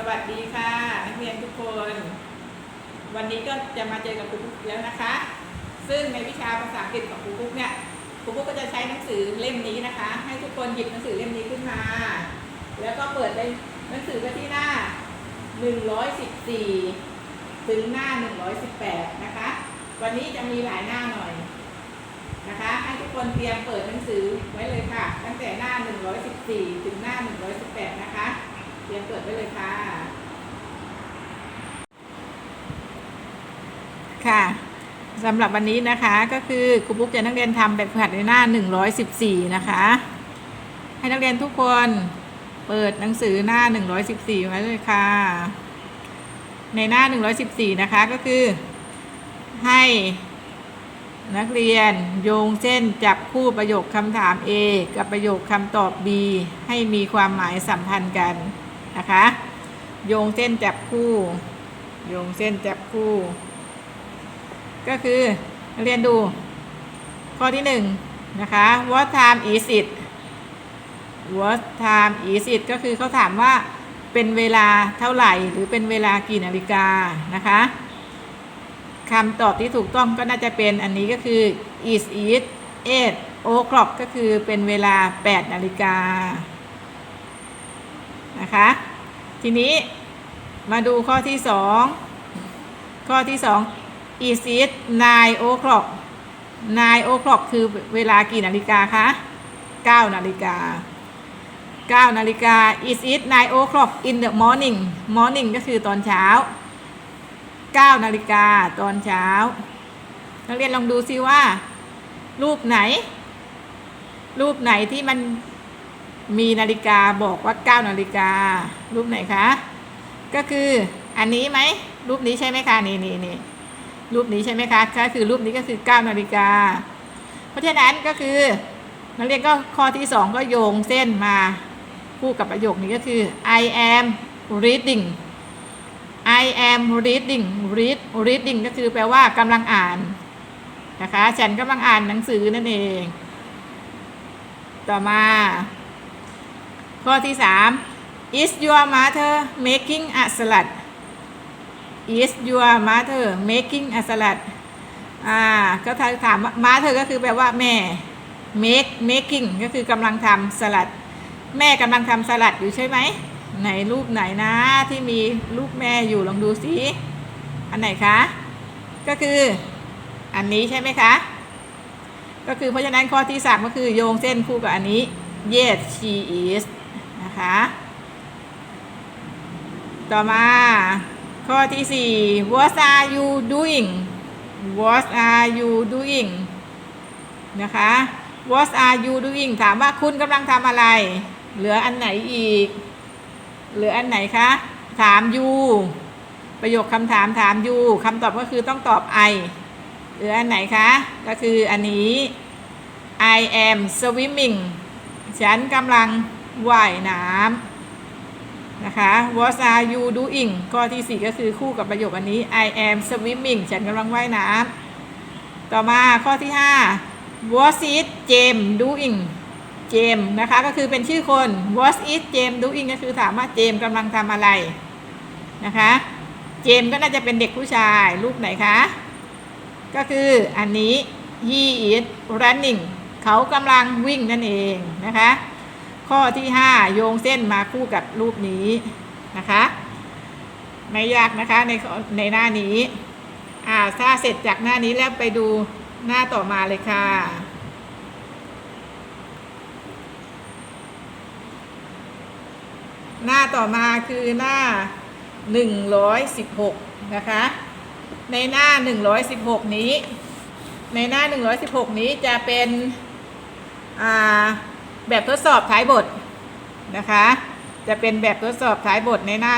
สวัสดีค่ะนักเรียนทุกคน วันนี้ก็จะมาเจอกับครูปุ๊กแล้วนะคะ ซึ่งในวิชาภาษาอังกฤษของครูปุ๊กเนี่ยครูปุ๊กก็จะใช้หนังสือเล่มนี้นะคะ ให้ทุกคนหยิบหนังสือเล่มนี้ขึ้นมา แล้วก็เปิดในหนังสือไปที่หน้า 114 ถึงหน้า 118 นะคะ วันนี้จะมีหลายหน้าหน่อยนะคะ ให้ทุกคนเตรียมเปิดหนังสือไว้เลยค่ะ ตั้งแต่หน้า 114 ถึงหน้า 118 นะคะ เตรียมเปิดไว้เลยค่ะ ค่ะสำหรับวันนี้นะคะก็คือครูปุ๊กจะนักเรียนทำแบบฝึกหัดในหน้า 114 นะคะ ให้นักเรียนทุกคนเปิดหนังสือหน้า 114 ไว้เลยค่ะ ในหน้า 114 นะคะก็คือ ให้นักเรียนโยงเส้นจับคู่ประโยคคำถาม A กับประโยคคำตอบ B ให้มีความหมายสัมพันธ์กัน นะคะ โยงเส้นจับคู่ โยงเส้นจับคู่ ก็คือเรียนดู ข้อที่หนึ่งนะคะ what time is it what time is it ก็คือเขาถามว่าเป็นเวลาเท่าไหร่หรือเป็นเวลากี่นาฬิกานะคะคำตอบที่ถูกต้องก็น่าจะเป็นอันนี้ก็คือ is it 8 o'clock ก็คือเป็นเวลา 8 นาฬิกานะคะ ทีนี้มาดูข้อที่2ข้อที่2 is it 9 o'clock 9 o'clock คือเวลากี่นาฬิกาคะ9นาฬิกา9นาฬิกา is it 9 o'clock in the morning morning ก็คือตอนเช้า9นาฬิกาตอนเช้า นักเรียนลองดูซิว่า รูปไหน รูปไหนที่มัน มีนาฬิกาบอกว่า 9 นาฬิกา รูปไหนคะ ก็คืออันนี้ไหม รูปนี้ใช่ไหมคะ นี่นี่นี่รูปนี้ใช่ไหมคะ ก็คือรูปนี้ก็คือ 9 นาฬิกา เพราะฉะนั้นก็คือนักเรียนก็ข้อที่ 2 ก็โยงเส้นมาคู่กับประโยคนี้ก็คือ I am reading I am reading read reading ก็คือแปลว่ากำลังอ่านนะคะ ฉันกำลังอ่านหนังสือนั่นเอง ต่อมา ข้อที่ 3 is your mother making a salad is your mother making a salad อ่าก็ถามว่า mother ก็คือแปลว่าแม่ make making ก็คือกำลังทำสลัด แม่กำลังทำสลัดอยู่ใช่ไหมไหนรูปไหนนะที่มีรูปแม่อยู่ลองดูสิอันไหนคะ ก็คืออันนี้ใช่ไหมคะ ก็คือเพราะฉะนั้นข้อที่สามก็คือโยงเส้นคู่กับอันนี้ yes she is นะคะ ต่อมาข้อที่สี่ what are you doing what are you doing นะคะ what are you doing ถามว่าคุณกำลังทำอะไร เหลืออันไหนอีก เหลืออันไหนคะ ถาม you ประโยคคำถามถาม you คำตอบก็คือต้องตอบ I เหลืออันไหนคะ ก็คืออันนี้ I am swimming ฉันกำลัง ว่ายน้ำนะคะ What are you doing ข้อที่ 4 ก็คือคู่กับประโยคอันนี้ I am swimming ฉันกำลังว่ายน้ำต่อมาข้อที่ 5 What is James doing เจมนะคะ ก็คือเป็นชื่อคน What is James doing ก็คือถามว่าเจมกำลังทำอะไรนะคะ เจมก็น่าจะเป็นเด็กผู้ชายรูปไหนคะ ก็คืออันนี้ he is running เขากำลังวิ่งนั่นเองนะคะ ข้อที่ 5 โยงเส้นมาคู่กับรูปนี้นะคะ ไม่ยากนะคะในในหน้านี้ อ่าถ้าเสร็จจากหน้านี้แล้วไปดูหน้าต่อมาเลยค่ะ หน้าต่อมาคือหน้า 116 นะคะ ในหน้า 116 นี้ ในหน้า 116 นี้จะเป็น อ่า แบบทดสอบท้ายบทนะคะ จะเป็นแบบทดสอบท้ายบทในหน้า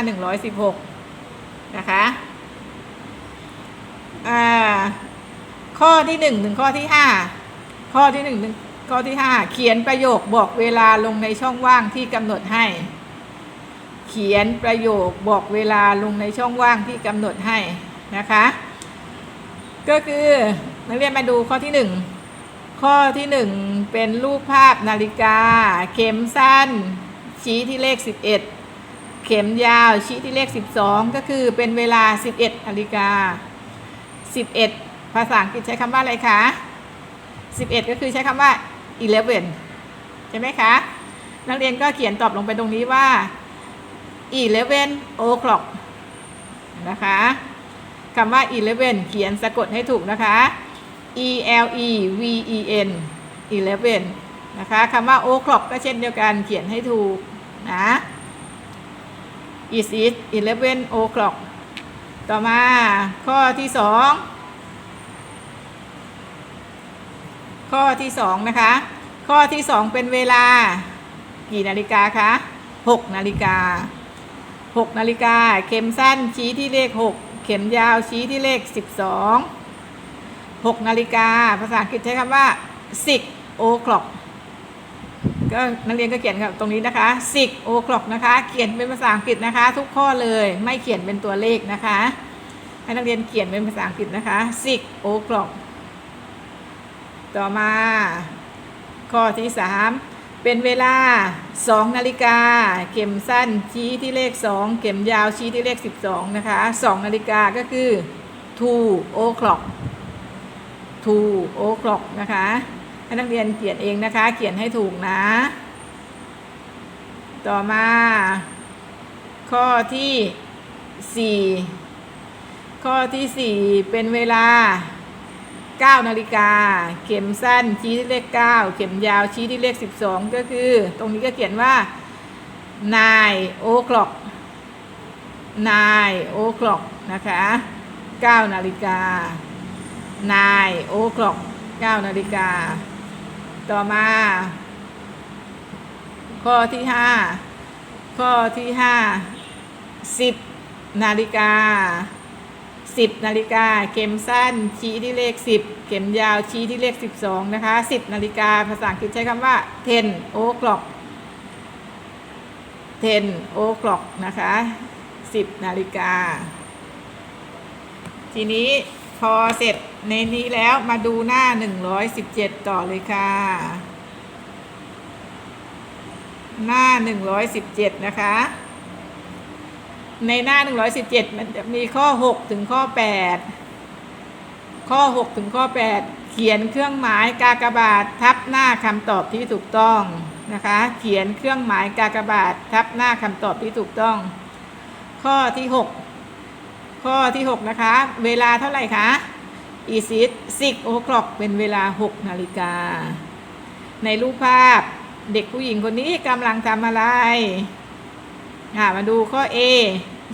116 นะคะอ่าข้อที่ 1 ถึงข้อที่ 5 ข้อที่1ถึงข้อที่ 5 เขียนประโยคบอกเวลาลงในช่องว่างที่กำหนดให้ เขียนประโยคบอกเวลาลงในช่องว่างที่กำหนดให้นะคะ ก็คือนักเรียนมาดูข้อที่หนึ่ง ข้อที่หนึ่งเป็นรูปภาพนาฬิกา เข็มสั้น ชี้ที่เลข11เเข็มยาวชี้ที่เลข12ก็คือเป็นเวลา11นาฬิกา11ภาษาอังกฤษใช้คำว่าอะไรคะ11ก็คือใช้คำว่า11ใช่ไหมคะ นักเรียนก็เขียนตอบลงไปตรงนี้ว่า11 o'clock นะคะคำว่า11เขียนสะกดให้ถูกนะคะ e l e v e n 11นะคะคำว่า o'clock ก็เช่นเดียวกันเขียนให้ถูกนะ is it 11 o'clock ต่อมาข้อที่สองข้อที่สองนะคะ ข้อที่สองเป็นเวลา กี่นาฬิกาคะ6นาฬิกา6นาฬิกา เข็มสั้นชี้ที่เลข6เข็มยาวชี้ที่เลข12 6 นาฬิกา ภาษาอังกฤษใช้คำว่า6 o'clock ก็นักเรียนก็เขียนกับตรงนี้นะคะ6 o'clock นะคะ เขียนเป็นภาษาอังกฤษนะคะ ทุกข้อเลยไม่เขียนเป็นตัวเลขนะคะ ให้นักเรียนเขียนเป็นภาษาอังกฤษนะคะ6 o'clock ต่อมา ข้อที่ 3 เป็นเวลา 2 นาฬิกา เข็มสั้นชี้ที่เลข 2 เข็มยาวชี้ที่เลข 12 นะคะ 2 นาฬิกาก็คือ2 o'clock 2 o'clock นะคะให้นักเรียนเขียนเองนะคะ เขียนให้ถูกนะ ต่อมา ข้อที่4ข้อที่4เป็นเวลา9นาฬิกา เข็มสั้นชี้ที่เลข9เข็มยาวชี้ที่เลข12ก็คือ ตรงนี้ก็เขียนว่า9 o'clock 9 o'clock นะคะ9นาฬิกา 9 o'clock 9นาฬิกา ต่อมา ข้อที่5ข้อที่5 10นาฬิกา10นาฬิกา เข็มสั้น ชี้ที่เลข10เข็มยาวชี้ที่เลข12นะคะ10นาฬิกาภาษาอังกฤษใช้คำว่า10 o'clock 10 o'clock นะคะ10นาฬิกา ทีนี้ พอเสร็จในนี้แล้วมาดูหน้า 117 ต่อเลยค่ะ หน้า 117 นะคะ ในหน้า 117 มันจะมีข้อ 6 ถึงข้อ 8 ข้อ 6 ถึงข้อ 8 เขียนเครื่องหมายกากบาททับหน้าคำตอบที่ถูกต้องนะคะ เขียนเครื่องหมายกากบาททับหน้าคำตอบที่ถูกต้อง ข้อที่ 6 ข้อที่ 6 นะคะ เวลาเท่าไหร่คะ is it 6 o'clock เป็นเวลา 6 นาฬิกา ในรูปภาพเด็กผู้หญิงคนนี้กำลังทำอะไรอ่ามาดูข้อ A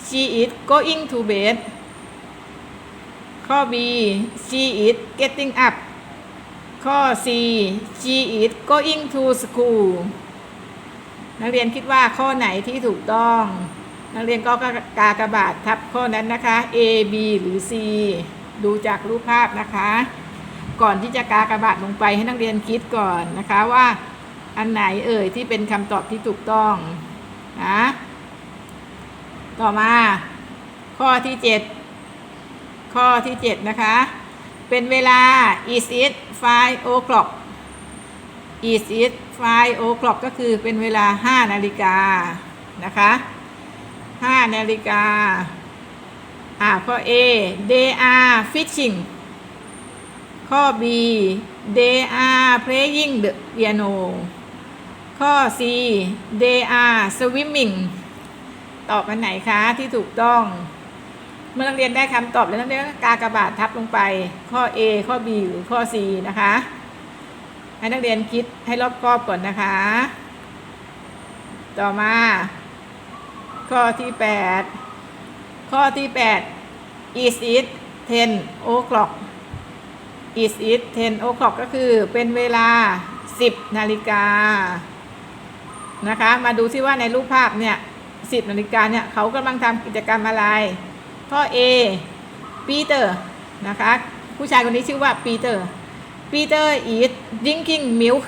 she is going to bed ข้อ B she is getting up ข้อ C she is going to school นักเรียนคิดว่าข้อไหนที่ถูกต้อง นักเรียนก็กากระบาดทับข้อนั้นนะคะ A B หรือ C ดูจากรูปภาพนะคะ ก่อนที่จะกากระบาดลงไปให้นักเรียนคิดก่อนนะคะว่าอันไหนเอ่ยที่เป็นคำตอบที่ถูกต้องนะต่อมา ข้อที่ 7 ข้อที่ 7 นะคะ เป็นเวลา is it 5 o'clock is it 5 o'clock ก็คือเป็นเวลา 5 นาฬิกานะคะ 5นาฬิกา อ่าข้อ A they are fishing ข้อ B they are playing the piano ข้อ C they are swimming ตอบอันไหนคะที่ถูกต้อง เมื่อนักเรียนได้คำตอบแล้วนักเรียนก็กากระบาดทับลงไป ข้อ A ข้อ B หรือข้อ C นะคะ ให้นักเรียนคิดให้รอบคอบก่อนนะคะ ต่อมา ข้อที่ 8 ข้อที่ 8 is it 10 o'clock is it 10 o'clock ก็คือเป็นเวลา 10 นาฬิกานะคะ มาดูซิว่าในรูปภาพเนี่ย 10 นาฬิกาเนี่ย เขากำลังทำกิจกรรมอะไร ข้อ A ปีเตอร์นะคะ ผู้ชายคนนี้ชื่อว่าปีเตอร์ปีเตอร์ is drinking milk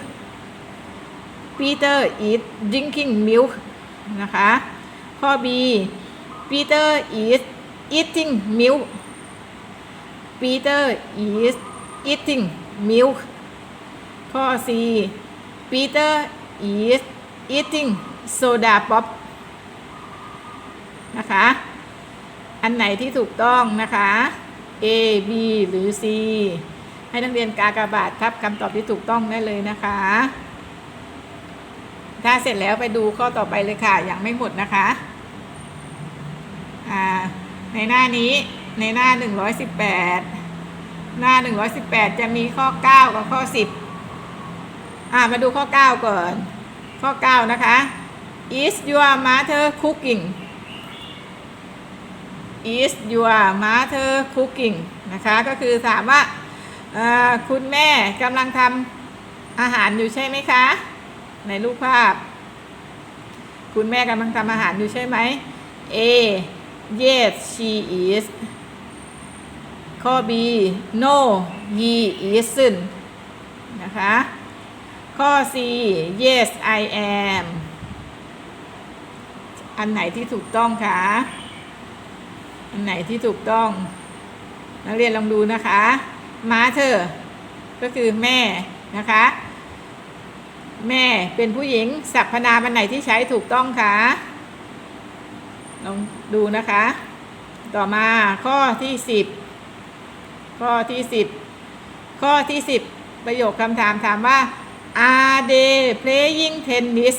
ปีเตอร์ is drinking milk นะคะ ข้อ B Peter is eating milk Peter is eating milk ข้อ C Peter is eating soda pop นะคะ อันไหนที่ถูกต้องนะคะ A B หรือ C ให้นักเรียนกากบาททับคำตอบที่ถูกต้องได้เลยนะคะ ถ้าเสร็จแล้วไปดูข้อต่อไปเลยค่ะ ยังไม่หมดนะคะ ในหน้านี้ในหน้า 118 หน้า 118 จะมีข้อ 9 กับข้อ 10อ่ามาดูข้อ 9 ก่อน ข้อ 9 นะคะ is your mother cooking is your mother cooking นะคะ ก็คือถามว่าคุณแม่กำลังทำอาหารอยู่ใช่ไหมคะ ในรูปภาพ คุณแม่กำลังทำอาหารอยู่ใช่ไหม A yes she is ข้อ B no he isn't นะคะ ข้อ C yes I am อันไหนที่ถูกต้องคะ อันไหนที่ถูกต้อง นักเรียนลองดูนะคะ มาเธอ ก็คือแม่นะคะ แม่เป็นผู้หญิงสรรพนามอันไหนที่ใช้ถูกต้องคะ ลองดูนะคะ ต่อมาข้อที่สิบข้อที่สิบข้อที่สิบประโยคคำถามถามว่า are they playing tennis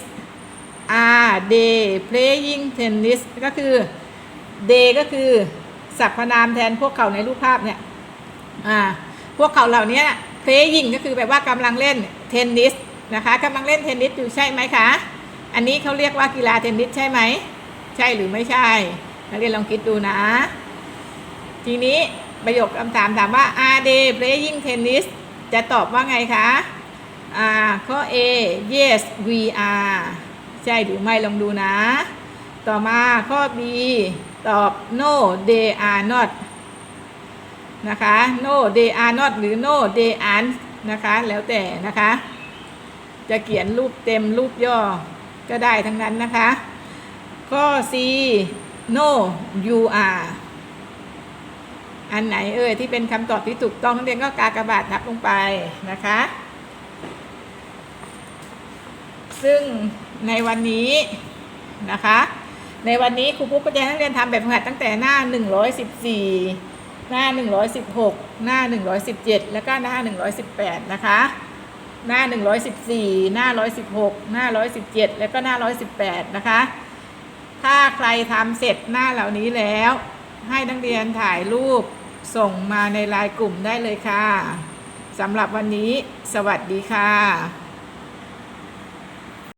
are they playing tennis ก็คือ they ก็คือสรรพนามแทนพวกเขาในรูปภาพเนี่ย อ่า พวกเขาเหล่านี้ playing ก็คือแบบว่ากำลังเล่นเทนนิสนะคะกำลังเล่นเทนนิสอยู่ใช่ไหมคะ อันนี้เขาเรียกว่ากีฬาเทนนิสใช่ไหม ใช่หรือไม่ใช่ นักเรียนลองคิดดูนะ ทีนี้ประโยคคำถามถามว่า are they playing tennis จะตอบว่าไงคะอ่าข้อ A yes we are ใช่หรือไม่ลองดูนะ ต่อมาข้อ B ตอบ no they are not นะคะ no they are not หรือ no they aren't นะคะ แล้วแต่นะคะ จะเขียนรูปเต็มรูปย่อก็ได้ทั้งนั้นนะคะ ข้อ C no you are อันไหนเอ่ยที่เป็นคำตอบที่ถูกต้องนักเรียนก็กากบาททับลงไปนะคะ ซึ่งในวันนี้นะคะ ในวันนี้ครูปุ๊กก็จะให้นักเรียนทำแบบฝึกหัดตั้งแต่หน้า 114 หน้า 116 หน้า 117 แล้วก็หน้า 118 นะคะหน้า 114 หน้า 116 หน้า 117 แล้วก็หน้า 118 นะคะ ถ้าใครทำเสร็จหน้าเหล่านี้แล้ว ให้นักเรียนถ่ายรูปส่งมาในไลน์กลุ่มได้เลยค่ะสำหรับวันนี้ สวัสดีค่ะ